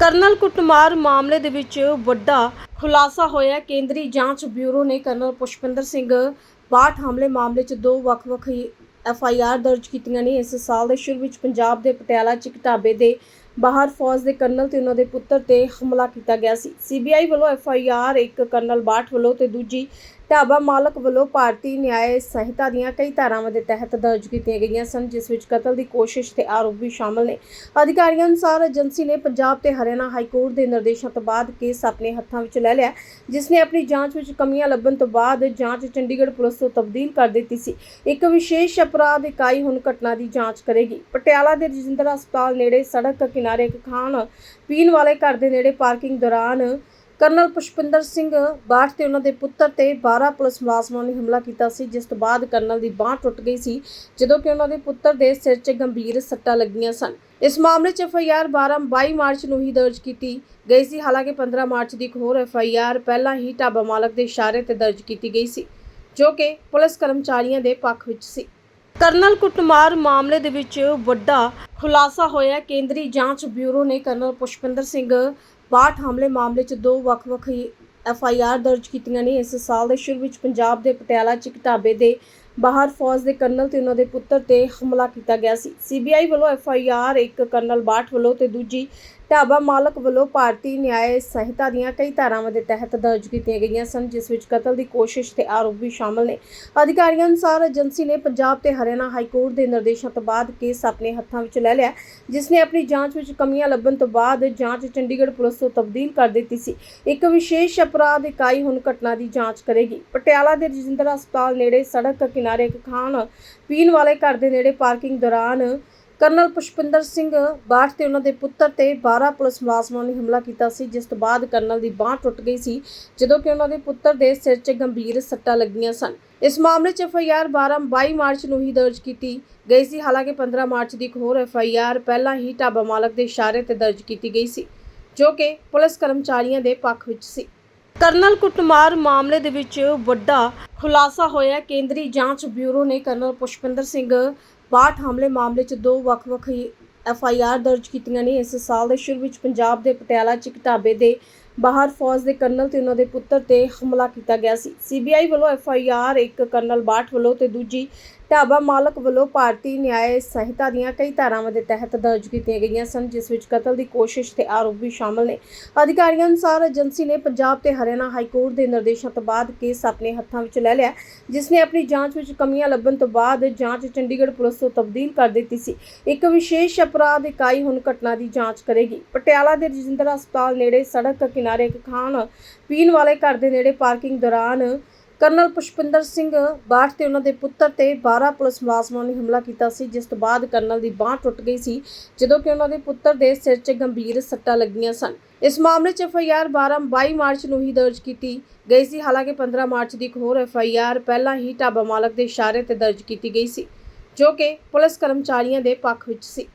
Colonel ਕੁੱਟਮਾਰ ਮਾਮਲੇ ਦੇ ਵਿੱਚ ਵੱਡਾ ਖੁਲਾਸਾ ਹੋਇਆ। ਕੇਂਦਰੀ ਜਾਂਚ ਬਿਊਰੋ ਨੇ ਕਰਨਲ ਪੁਸ਼ਪਿੰਦਰ ਸਿੰਘ ਬਾਠ ਹਮਲੇ ਮਾਮਲੇ 'ਚ ਦੋ ਵੱਖ-ਵੱਖ ਐਫ ਆਈ ਆਰ ਦਰਜ ਕੀਤੀਆਂ ਨੇ। ਇਸ ਸਾਲ ਦੇ ਸ਼ੁਰੂ ਵਿੱਚ ਪੰਜਾਬ ਦੇ ਪਟਿਆਲਾ 'ਚ ਇੱਕ ਢਾਬੇ ਦੇ ਬਾਹਰ ਫੌਜ ਦੇ ਕਰਨਲ ਤੇ ਉਹਨਾਂ ਦੇ ਪੁੱਤਰ ਤੇ ਹਮਲਾ ਕੀਤਾ ਗਿਆ ਸੀ। ਸੀਬੀਆਈ ਵੱਲੋਂ ਐਫ ਆਈ ਆਰ ਇੱਕ ਕਰਨਲ ਬਾਠ ਵੱਲੋਂ ਤੇ ਦੂਜੀ ਢਾਬਾ ਮਾਲਕ ਵੱਲੋਂ ਭਾਰਤੀ ਨਿਆਇ ਸੰਹਿਤਾ ਦੀਆਂ ਕਈ ਧਾਰਾਵਾਂ ਦੇ ਤਹਿਤ ਦਰਜ ਕੀਤੀਆਂ ਗਈਆਂ ਸਨ, ਜਿਸ ਵਿੱਚ ਕਤਲ ਦੀ ਕੋਸ਼ਿਸ਼ ਤੇ ਆਰੋਪ ਵੀ ਸ਼ਾਮਲ ਨੇ। ਅਧਿਕਾਰੀਆਂ ਅਨੁਸਾਰ ਏਜੰਸੀ ਨੇ ਪੰਜਾਬ ਤੇ ਹਰਿਆਣਾ ਹਾਈ ਕੋਰਟ ਦੇ ਨਿਰਦੇਸ਼ਾਂ ਤੋਂ ਬਾਅਦ ਕੇਸ ਆਪਣੇ ਹੱਥਾਂ ਵਿੱਚ ਲੈ ਲਿਆ, ਜਿਸ ਨੇ ਆਪਣੀ ਜਾਂਚ ਵਿੱਚ ਕਮੀਆਂ ਲੱਭਣ ਤੋਂ ਬਾਅਦ ਜਾਂਚ ਚੰਡੀਗੜ੍ਹ ਪੁਲਿਸ ਤੋਂ ਤਬਦੀਲ ਕਰ ਦਿੱਤੀ ਸੀ। ਇੱਕ ਵਿਸ਼ੇਸ਼ ਅਪਰਾਧ ਇਕਾਈ ਹੁਣ ਘਟਨਾ ਦੀ ਜਾਂਚ ਕਰੇਗੀ। ਪਟਿਆਲਾ ਦੇ ਰਜਿੰਦਰ ਹਸਪਤਾਲ ਨੇੜੇ ਸੜਕ ਕਿਨਾਰੇ ਇੱਕ ਖਾਣ ਪੀਣ ਵਾਲੇ ਘਰ ਦੇ ਨੇੜੇ ਪਾਰਕਿੰਗ ਦੌਰਾਨ ਕਰਨਲ ਪੁਸ਼ਪਿੰਦਰ ਸਿੰਘ ਬਾਠ ਤੇ ਉਹਨਾਂ ਦੇ ਪੁੱਤਰ ਤੇ 12 ਪੁਲਿਸ ਮੁਲਾਜ਼ਮਾਂ ਨੇ ਹਮਲਾ ਕੀਤਾ ਸੀ, ਜਿਸ ਤੋਂ ਬਾਅਦ ਕਰਨਲ ਦੀ ਬਾਂਹ ਟੁੱਟ ਗਈ ਸੀ, ਜਦੋਂ ਕਿ ਉਹਨਾਂ ਦੇ ਪੁੱਤਰ ਦੇ ਸਿਰ 'ਚ ਗੰਭੀਰ ਸੱਟਾਂ ਲੱਗੀਆਂ ਸਨ। ਇਸ ਮਾਮਲੇ 'ਚ ਐਫਆਈਆਰ 12 22 ਮਾਰਚ ਨੂੰ ਹੀ ਦਰਜ ਕੀਤੀ ਗਈ ਸੀ। ਹਾਲਾਂਕਿ 15 ਮਾਰਚ ਦੀ ਇੱਕ ਹੋਰ ਐਫਆਈਆਰ ਪਹਿਲਾਂ ਹੀ ਢਾਬਾ ਮਾਲਕ ਦੇ ਇਸ਼ਾਰੇ ਤੇ ਦਰਜ ਕੀਤੀ ਗਈ ਸੀ, ਜੋ ਕਿ ਪੁਲਿਸ ਕਰਮਚਾਰੀਆਂ ਦੇ ਪੱਖ ਵਿੱਚ ਸੀ। ਕਰਨਲ ਕੁੱਟਮਾਰ ਮਾਮਲੇ ਦੇ ਵਿੱਚ ਵੱਡਾ ਖੁਲਾਸਾ ਹੋਇਆ। ਕੇਂਦਰੀ ਜਾਂਚ ਬਿਊਰੋ ਨੇ ਕਰਨਲ ਪੁਸ਼ਪਿੰਦਰ ਸਿੰਘ ਬਾਠ ਹਮਲੇ ਮਾਮਲੇ 'ਚ ਦੋ ਵੱਖ-ਵੱਖ ਐਫ ਆਈ ਆਰ ਦਰਜ ਕੀਤੀਆਂ ਨੇ। ਇਸ ਸਾਲ ਦੇ ਸ਼ੁਰੂ ਵਿੱਚ ਪੰਜਾਬ ਦੇ ਪਟਿਆਲਾ 'ਚ ਇੱਕ ਢਾਬੇ ਦੇ ਬਾਹਰ ਫੌਜ ਦੇ ਕਰਨਲ ਤੇ ਉਹਨਾਂ ਦੇ ਪੁੱਤਰ ਤੇ ਹਮਲਾ ਕੀਤਾ ਗਿਆ ਸੀ। ਸੀਬੀਆਈ ਵੱਲੋਂ ਐਫ ਆਈ ਆਰ ਇੱਕ ਕਰਨਲ ਬਾਠ ਵੱਲੋਂ ਤੇ ਦੂਜੀ ਢਾਬਾ ਮਾਲਕ ਵੱਲੋਂ ਭਾਰਤੀ ਨਿਆਇ ਸੰਹਿਤਾ ਦੀਆਂ ਕਈ ਧਾਰਾਵਾਂ ਦੇ ਤਹਿਤ ਦਰਜ ਕੀਤੀਆਂ ਗਈਆਂ ਸਨ, ਜਿਸ ਵਿੱਚ ਕਤਲ ਦੀ ਕੋਸ਼ਿਸ਼ ਤੇ ਆਰੋਪ ਵੀ ਸ਼ਾਮਲ ਨੇ। ਅਧਿਕਾਰੀਆਂ ਅਨੁਸਾਰ ਏਜੰਸੀ ਨੇ ਪੰਜਾਬ ਤੇ ਹਰਿਆਣਾ ਹਾਈ ਕੋਰਟ ਦੇ ਨਿਰਦੇਸ਼ਾਂ ਤੋਂ ਬਾਅਦ ਕੇਸ ਆਪਣੇ ਹੱਥਾਂ ਵਿੱਚ ਲੈ ਲਿਆ, ਜਿਸ ਨੇ ਆਪਣੀ ਜਾਂਚ ਵਿੱਚ ਕਮੀਆਂ ਲੱਭਣ ਤੋਂ ਬਾਅਦ ਜਾਂਚ ਚੰਡੀਗੜ੍ਹ ਪੁਲਿਸ ਤੋਂ ਤਬਦੀਲ ਕਰ ਦਿੱਤੀ ਸੀ। ਇੱਕ ਵਿਸ਼ੇਸ਼ ਅਪਰਾਧ ਇਕਾਈ ਹੁਣ ਘਟਨਾ ਦੀ ਜਾਂਚ ਕਰੇਗੀ। ਪਟਿਆਲਾ ਦੇ ਰਜਿੰਦਰ ਹਸਪਤਾਲ ਨੇੜੇ ਸੜਕ ਕਿਨਾਰੇ ਇੱਕ ਖਾਣ ਪੀਣ ਵਾਲੇ ਘਰ ਦੇ ਨੇੜੇ ਪਾਰਕਿੰਗ ਦੌਰਾਨ ਕਰਨਲ ਪੁਸ਼ਪਿੰਦਰ ਸਿੰਘ ਬਾਠ ਤੇ ਉਹਨਾਂ ਦੇ ਪੁੱਤਰ ਤੇ 12 ਪੁਲਿਸ ਮੁਲਾਜ਼ਮਾਂ ਨੇ ਹਮਲਾ ਕੀਤਾ ਸੀ, ਜਿਸ ਤੋਂ ਬਾਅਦ ਕਰਨਲ ਦੀ ਬਾਂਹ ਟੁੱਟ ਗਈ ਸੀ, ਜਦੋਂ ਕਿ ਉਹਨਾਂ ਦੇ ਪੁੱਤਰ ਦੇ ਸਿਰ 'ਚ ਗੰਭੀਰ ਸੱਟਾਂ ਲੱਗੀਆਂ ਸਨ। ਇਸ ਮਾਮਲੇ 'ਚ ਐਫਆਈਆਰ 12 22 ਮਾਰਚ ਨੂੰ ਹੀ ਦਰਜ ਕੀਤੀ ਗਈ ਸੀ। ਹਾਲਾਂਕਿ 15 ਮਾਰਚ ਦੀ ਇੱਕ ਹੋਰ ਐਫਆਈਆਰ ਪਹਿਲਾਂ ਹੀ ਢਾਬਾ ਮਾਲਕ ਦੇ ਇਸ਼ਾਰੇ ਤੇ ਦਰਜ ਕੀਤੀ ਗਈ ਸੀ, ਜੋ ਕਿ ਪੁਲਿਸ ਕਰਮਚਾਰੀਆਂ ਦੇ ਪੱਖ ਵਿੱਚ ਸੀ। ਕਰਨਲ ਕੁੱਟਮਾਰ ਮਾਮਲੇ ਦੇ ਵਿੱਚ ਵੱਡਾ ਖੁਲਾਸਾ ਹੋਇਆ। ਕੇਂਦਰੀ ਜਾਂਚ ਬਿਊਰੋ ਨੇ ਕਰਨਲ ਪੁਸ਼ਪਿੰਦਰ ਸਿੰਘ ਬਾਠ ਹਮਲੇ ਮਾਮਲੇ 'ਚ ਦੋ ਵੱਖ-ਵੱਖ ਐਫ ਆਈ ਆਰ ਦਰਜ ਕੀਤੀਆਂ ਨੇ। ਇਸ ਸਾਲ ਦੇ ਸ਼ੁਰੂ ਵਿੱਚ ਪੰਜਾਬ ਦੇ ਪਟਿਆਲਾ 'ਚ ਇੱਕ ਢਾਬੇ ਦੇ ਬਾਹਰ ਫੌਜ ਦੇ ਕਰਨਲ ਤੇ ਉਹਨਾਂ ਦੇ ਪੁੱਤਰ ਤੇ ਹਮਲਾ ਕੀਤਾ ਗਿਆ ਸੀ। ਸੀਬੀਆਈ ਵੱਲੋਂ ਐਫ ਆਈ ਆਰ ਇੱਕ ਕਰਨਲ ਬਾਠ ਵੱਲੋਂ ਤੇ ਦੂਜੀ ਢਾਬਾ ਮਾਲਕ ਵੱਲੋਂ ਭਾਰਤੀ ਨਿਆਇ ਸੰਹਿਤਾ ਦੀਆਂ ਕਈ ਧਾਰਾਵਾਂ ਦੇ ਤਹਿਤ ਦਰਜ ਕੀਤੀਆਂ ਗਈਆਂ ਸਨ, ਜਿਸ ਵਿੱਚ ਕਤਲ ਦੀ ਕੋਸ਼ਿਸ਼ ਤੇ ਆਰੋਪ ਵੀ ਸ਼ਾਮਲ ਨੇ। ਅਧਿਕਾਰੀਆਂ ਅਨੁਸਾਰ ਏਜੰਸੀ ਨੇ ਪੰਜਾਬ ਤੇ ਹਰਿਆਣਾ ਹਾਈ ਕੋਰਟ ਦੇ ਨਿਰਦੇਸ਼ਾਂ ਤੋਂ ਬਾਅਦ ਕੇਸ ਆਪਣੇ ਹੱਥਾਂ ਵਿੱਚ ਲੈ ਲਿਆ, ਜਿਸ ਨੇ ਆਪਣੀ ਜਾਂਚ ਵਿੱਚ ਕਮੀਆਂ ਲੱਭਣ ਤੋਂ ਬਾਅਦ ਜਾਂਚ ਚੰਡੀਗੜ੍ਹ ਪੁਲਿਸ ਤੋਂ ਤਬਦੀਲ ਕਰ ਦਿੱਤੀ ਸੀ। ਇੱਕ ਵਿਸ਼ੇਸ਼ ਅਪਰਾਧ ਇਕਾਈ ਹੁਣ ਘਟਨਾ ਦੀ ਜਾਂਚ ਕਰੇਗੀ। ਪਟਿਆਲਾ ਦੇ ਰਜਿੰਦਰ ਹਸਪਤਾਲ ਨੇੜੇ ਸੜਕ ਕਿਨਾਰੇ ਇੱਕ ਖਾਣ ਪੀਣ ਵਾਲੇ ਘਰ ਦੇ ਨੇੜੇ ਪਾਰਕਿੰਗ ਦੌਰਾਨ ਕਰਨਲ ਪੁਸ਼ਪਿੰਦਰ ਸਿੰਘ ਬਾਠ ਤੇ ਉਹਨਾਂ ਦੇ ਪੁੱਤਰ ਤੇ 12 ਪੁਲਿਸ ਮੁਲਾਜ਼ਮਾਂ ਨੇ ਹਮਲਾ ਕੀਤਾ ਸੀ, ਜਿਸ ਤੋਂ ਬਾਅਦ ਕਰਨਲ ਦੀ ਬਾਂਹ ਟੁੱਟ ਗਈ ਸੀ, ਜਦੋਂ ਕਿ ਉਹਨਾਂ ਦੇ ਪੁੱਤਰ ਦੇ ਸਿਰ 'ਚ ਗੰਭੀਰ ਸੱਟਾਂ ਲੱਗੀਆਂ ਸਨ। ਇਸ ਮਾਮਲੇ 'ਚ ਐਫਆਈਆਰ 12 22 ਮਾਰਚ ਨੂੰ ਹੀ ਦਰਜ ਕੀਤੀ ਗਈ ਸੀ। ਹਾਲਾਂਕਿ 15 ਮਾਰਚ ਦੀ ਇੱਕ ਹੋਰ ਐਫਆਈਆਰ ਪਹਿਲਾਂ ਹੀ ਢਾਬਾ ਮਾਲਕ ਦੇ ਇਸ਼ਾਰੇ ਤੇ ਦਰਜ ਕੀਤੀ ਗਈ ਸੀ, ਜੋ ਕਿ ਪੁਲਿਸ ਕਰਮਚਾਰੀਆਂ ਦੇ ਪੱਖ ਵਿੱਚ ਸੀ।